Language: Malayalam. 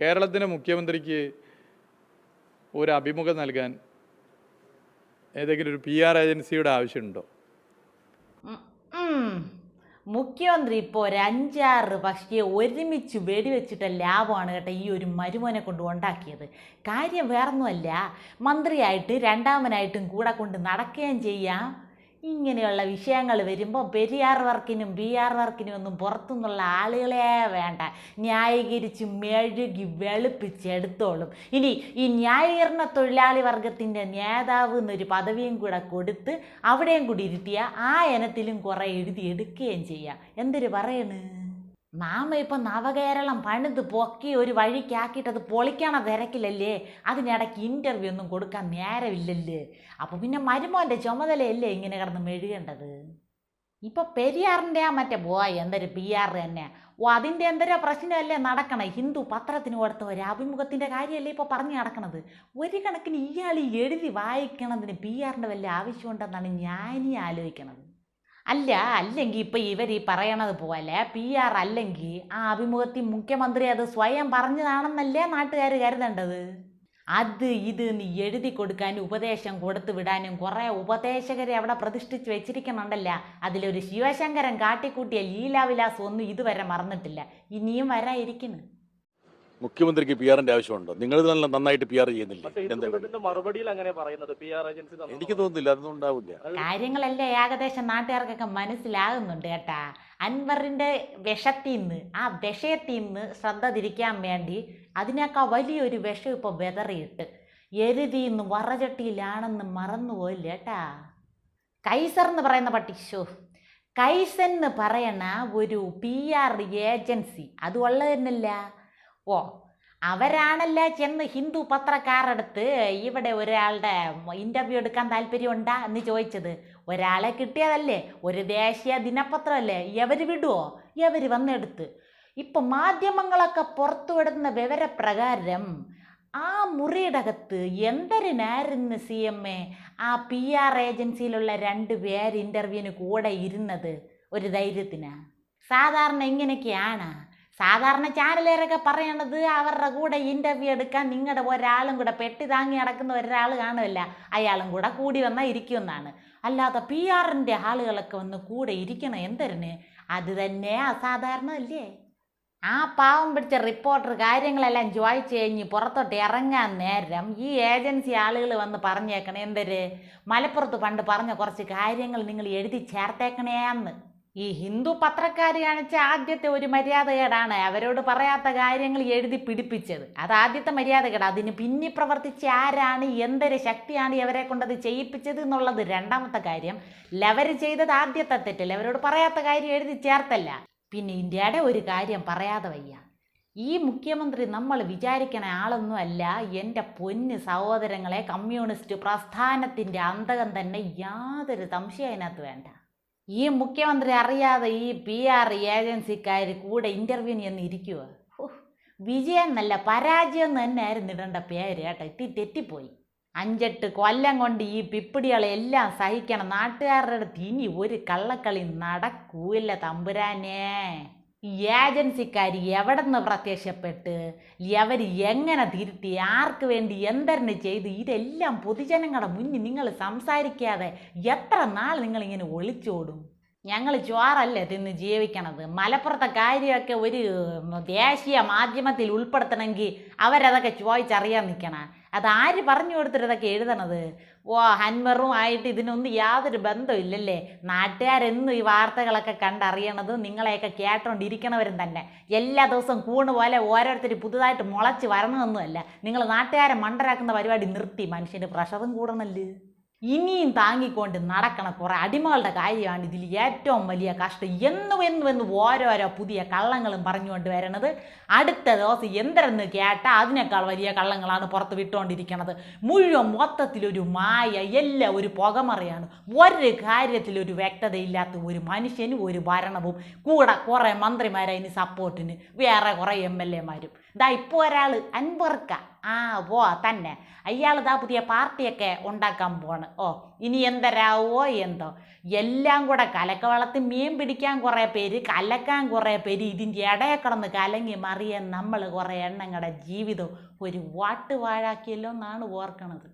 കേരളത്തിന്റെ മുഖ്യമന്ത്രിക്ക് ഒരു അഭിമുഖം നൽകാൻ ഏതെങ്കിലും ഒരു പി ആർ ഏജൻസിയുടെ ആവശ്യമുണ്ടോ. മുഖ്യമന്ത്രി ഇപ്പോൾ അഞ്ചാറ് പക്ഷിയെ ഒരുമിച്ച് വെടിവെച്ചിട്ട ലാഭമാണ് കേട്ടോ ഈ ഒരു മരുമോനെ കൊണ്ട് ഉണ്ടാക്കിയത്. കാര്യം വേറൊന്നുമല്ല മന്ത്രിയായിട്ട് രണ്ടാമനായിട്ടും കൂടെ കൊണ്ട് നടക്കുകയും ചെയ്യാം. ഇങ്ങനെയുള്ള വിഷയങ്ങൾ വരുമ്പോൾ പെരിയാർ വർക്കിനും ബി ആർ വർക്കിനും ഒന്നും പുറത്തുനിന്നുള്ള ആളുകളെ വേണ്ട. ന്യായീകരിച്ച് മെഴുകി വെളുപ്പിച്ചെടുത്തോളും. ഇനി ഈ ന്യായീകരണ തൊഴിലാളി വർഗത്തിന്റെ നേതാവ് എന്നൊരു പദവിയും കൂടെ കൊടുത്ത് അവിടെയും കൂടി ഇരുത്തിയ ആ ഇനത്തിലും കുറേ എഴുതി എടുക്കുകയും ചെയ്യാം. എന്തൊരു പറയണ്? നാമ ഇപ്പം നവകേരളം പണിത് പൊക്കി ഒരു വഴിക്കാക്കിയിട്ട് അത് പൊളിക്കണ തിരക്കിലല്ലേ? അതിനിടയ്ക്ക് ഇന്റർവ്യൂ ഒന്നും കൊടുക്കാൻ നേരമില്ലല്ലേ? അപ്പോൾ പിന്നെ മരുമോന്റെ ചുമതലയല്ലേ ഇങ്ങനെ കിടന്ന് മെഴുകേണ്ടത്? ഇപ്പം പെരിയാറിന്റെ ആ മറ്റേ പോയി എന്തൊരു? പി ആർ തന്നെ. ഓ അതിന്റെ എന്തൊരു പ്രശ്നമല്ലേ നടക്കണേ? ഹിന്ദു പത്രത്തിന് കൊടുത്ത ഒരു അഭിമുഖത്തിന്റെ കാര്യമല്ലേ ഇപ്പോൾ പറഞ്ഞു നടക്കണത്? ഒരു കണക്കിന് ഇയാൾ എഴുതി വായിക്കണതിന് പി ആറിന്റെ വല്ല ആവശ്യമുണ്ടെന്നാണ് ഞാനീ ആലോചിക്കണത്. അല്ല അല്ലെങ്കിൽ ഇപ്പം ഇവർ ഈ പറയണത് പോലെ പി ആർ അല്ലെങ്കിൽ ആ അഭിമുഖത്തിൽ മുഖ്യമന്ത്രി അത് സ്വയം പറഞ്ഞതാണെന്നല്ലേ നാട്ടുകാർ കരുതേണ്ടത്? അത് ഇത് നീ എഴുതി കൊടുക്കാനും ഉപദേശം കൊടുത്തു വിടാനും കുറേ ഉപദേശകരെ അവിടെ പ്രതിഷ്ഠിച്ച് വെച്ചിരിക്കുന്നുണ്ടല്ല? അതിലൊരു ശിവശങ്കരൻ കാട്ടിക്കൂട്ടിയ ലീലാവിലാസം ഒന്നും ഇതുവരെ മറന്നിട്ടില്ല. ഇനിയും വരാതിരിക്കുന്നു മുഖ്യമന്ത്രിക്ക് പി ആറിന്റെ ആവശ്യമുണ്ടോ? നിങ്ങൾ നല്ല നന്നായിട്ട് പി ആർ ചെയ്യുന്നില്ലേ? മറുപടിയിൽ അങ്ങനെ പറയുന്നത് പി ആർ ഏജൻസി തന്നു എനിക്ക് തോന്നുന്നില്ല അതൊന്നും ഉണ്ടാവില്ല കാര്യങ്ങളെല്ലാം ഏകദേശം നാട്ടുകാർക്കൊക്കെ മനസ്സിലാകുന്നുണ്ട് കേട്ടാ. അൻവറിന്റെ വിഷത്തിൽ നിന്ന് ആ വിഷയത്തിൽ നിന്ന് ശ്രദ്ധ തിരിക്കാൻ വേണ്ടി അതിനേക്കാൾ വലിയൊരു വിഷം ഇപ്പൊ വെതറിയിട്ട് എരുതിന്ന് വറചട്ടിയിലാണെന്ന് മറന്നുപോയില്ല കേട്ടാ. കൈസർ എന്ന് പറയുന്ന പട്ടി ഷോ കൈസൻ എന്ന് പറയണ ഒരു പി ആർ ഏജൻസി അത് ഉള്ളത് തന്നെയല്ല ഓ അവരാണല്ല ചെന്ന് ഹിന്ദു പത്രക്കാരടുത്ത് ഇവിടെ ഒരാളുടെ ഇന്റർവ്യൂ എടുക്കാൻ താല്പര്യമുണ്ടാ എന്ന് ചോദിച്ചത്? ഒരാളെ കിട്ടിയതല്ലേ? ഒരു ദേശീയ ദിനപത്രമല്ലേ? എവർ വിടുവോ? എവർ വന്നെടുത്ത്. ഇപ്പം മാധ്യമങ്ങളൊക്കെ പുറത്തുവിടുന്ന വിവരപ്രകാരം ആ മുറിയുടെ അകത്ത് എന്തരനായിരുന്നു സി എം എ ആ പി ആർ ഏജൻസിയിലുള്ള രണ്ട് പേര് ഇന്റർവ്യൂവിന് കൂടെ ഇരുന്നത് ഒരു ധൈര്യത്തിനാ. സാധാരണ ഇങ്ങനെയൊക്കെയാണ്. സാധാരണ ചാനലുകാരൊക്കെ പറയണത് അവരുടെ കൂടെ ഇന്റർവ്യൂ എടുക്കാൻ നിങ്ങളുടെ ഒരാളും കൂടെ പെട്ടി താങ്ങി നടക്കുന്ന ഒരാൾ കാണുമല്ല അയാളും കൂടെ കൂടി വന്നാൽ ഇരിക്കുമെന്നാണ് അല്ലാതെ പി ആറിന്റെ ആളുകളൊക്കെ വന്ന് കൂടെ ഇരിക്കണം എന്തരന്? അത് തന്നെ അസാധാരണമല്ലേ? ആ പാവം പിടിച്ച റിപ്പോർട്ടർ കാര്യങ്ങളെല്ലാം ചോദിച്ചു കഴിഞ്ഞ് പുറത്തോട്ട് ഇറങ്ങാൻ നേരം ഈ ഏജൻസി ആളുകൾ വന്ന് പറഞ്ഞേക്കണേ എന്തര്? മലപ്പുറത്ത് പണ്ട് പറഞ്ഞ കുറച്ച് കാര്യങ്ങൾ നിങ്ങൾ എഴുതി ചേർത്തേക്കണേന്ന്. ഈ ഹിന്ദു പത്രക്കാർ കാണിച്ച ആദ്യത്തെ ഒരു മര്യാദകേടാണ് അവരോട് പറയാത്ത കാര്യങ്ങൾ എഴുതി പിടിപ്പിച്ചത്. അത് ആദ്യത്തെ മര്യാദകേട്. അതിന് പിന്നി പ്രവർത്തിച്ച ആരാണ് എന്തൊരു ശക്തിയാണ് ഇവരെ കൊണ്ടത് ചെയ്യിപ്പിച്ചത് എന്നുള്ളത് രണ്ടാമത്തെ കാര്യം. ലവർ ചെയ്തത് ആദ്യത്തെ തെറ്റല്ല? അവരോട് പറയാത്ത കാര്യം എഴുതി ചേർത്തല്ല. പിന്നെ ഇന്ത്യയുടെ ഒരു കാര്യം പറയാതെ വയ്യ. ഈ മുഖ്യമന്ത്രി നമ്മൾ വിചാരിക്കണ ആളൊന്നും അല്ല. എന്റെ പൊന്ന് സഹോദരങ്ങളെ കമ്മ്യൂണിസ്റ്റ് പ്രസ്ഥാനത്തിന്റെ അന്തകം തന്നെ യാതൊരു സംശയം അതിനകത്ത് വേണ്ട. ഈ മുഖ്യമന്ത്രി അറിയാതെ ഈ പി ആർ ഏജൻസിക്കാർ കൂടെ ഇന്റർവ്യൂവിന് ചെന്ന് ഇരിക്കുക വിജയം എന്നല്ല പരാജയം എന്ന് തന്നെയായിരുന്നു ഇടേണ്ട പേര് കേട്ടോ. ഇത്തി തെറ്റിപ്പോയി. അഞ്ചെട്ട് കൊല്ലം കൊണ്ട് ഈ പിപ്പിടികളെ എല്ലാം സഹിക്കണം നാട്ടുകാരുടെ അടുത്ത് ഇനി ഒരു കള്ളക്കളി നടക്കൂല്ല തമ്പുരാനേ. ഈ ഏജൻസിക്കാർ എവിടെ നിന്ന് പ്രത്യക്ഷപ്പെട്ട് അവർ എങ്ങനെ തിരുത്തി? ആർക്ക് വേണ്ടി? എന്തരന് ചെയ്ത്? ഇതെല്ലാം പൊതുജനങ്ങളുടെ മുന്നിൽ നിങ്ങൾ സംസാരിക്കാതെ എത്ര നാൾ നിങ്ങളിങ്ങനെ ഒളിച്ചോടും ഞങ്ങൾ ചോറല്ലേ തിന്ന് ജീവിക്കണത്. മലപ്പുറത്തെ കാര്യമൊക്കെ ഒരു ദേശീയ മാധ്യമത്തിൽ ഉൾപ്പെടുത്തണമെങ്കിൽ അവരതൊക്കെ ചോദിച്ചറിയാൻ നിൽക്കണം. അത് ആര് പറഞ്ഞു കൊടുത്തിട്ട് ഇതൊക്കെ എഴുതണത്? ഓ ഹൻമറും ആയിട്ട് ഇതിനൊന്നും യാതൊരു ബന്ധമില്ലല്ലേ നാട്ടുകാരെന്നും ഈ വാർത്തകളൊക്കെ കണ്ടറിയണത് നിങ്ങളെയൊക്കെ കേട്ടോണ്ടിരിക്കണവരും തന്നെ. എല്ലാ ദിവസവും കൂണ് പോലെ ഓരോരുത്തർ പുതുതായിട്ട് മുളച്ച് വരണമെന്നുമല്ല. നിങ്ങൾ നാട്ടുകാരെ മണ്ടരാക്കുന്ന പരിപാടി നിർത്തി. മനുഷ്യന്റെ പ്രഷറും കൂടണല്ലേ? ഇനിയും താങ്ങിക്കൊണ്ട് നടക്കണ കുറേ അടിമകളുടെ കാര്യമാണ് ഇതിൽ ഏറ്റവും വലിയ കഷ്ടം. എന്നും എന്നും എന്നും ഓരോരോ പുതിയ കള്ളങ്ങളും പറഞ്ഞുകൊണ്ട് വരണത്. അടുത്ത ദിവസം എന്തരെന്ന് കേട്ടാൽ അതിനേക്കാൾ വലിയ കള്ളങ്ങളാണ് പുറത്ത് വിട്ടുകൊണ്ടിരിക്കുന്നത് മുഴുവൻ മൊത്തത്തിലൊരു മായ എല്ലാം ഒരു പുകമറയാണ്. ഒരു കാര്യത്തിലൊരു വ്യക്തതയില്ലാത്ത ഒരു മനുഷ്യനും ഒരു ഭരണവും. കൂടെ കുറേ മന്ത്രിമാരതിന് സപ്പോർട്ടിന് വേറെ കുറേ എം എൽ എമാരും ദാ ഇപ്പോൾ ഒരാൾ അൻവർക്ക. ആ ഓ തന്നെ. അയാൾ ദാ പുതിയ പാർട്ടിയൊക്കെ ഉണ്ടാക്കാൻ പോണ് ഓ ഇനി എന്തരാവോ എന്തോ. എല്ലാം കൂടെ കലക്കവളത്ത് മീൻ പിടിക്കാൻ കുറേ പേര് കലക്കാൻ കുറേ പേര് ഇതിന്റെ ഇടയെ കിടന്ന് കലങ്ങി മറിയാൻ നമ്മൾ കുറേ എണ്ണങ്ങളുടെ ജീവിതം ഒരു വാട്ട് വാഴാക്കിയല്ലോ എന്നാണ് ഓർക്കണത്.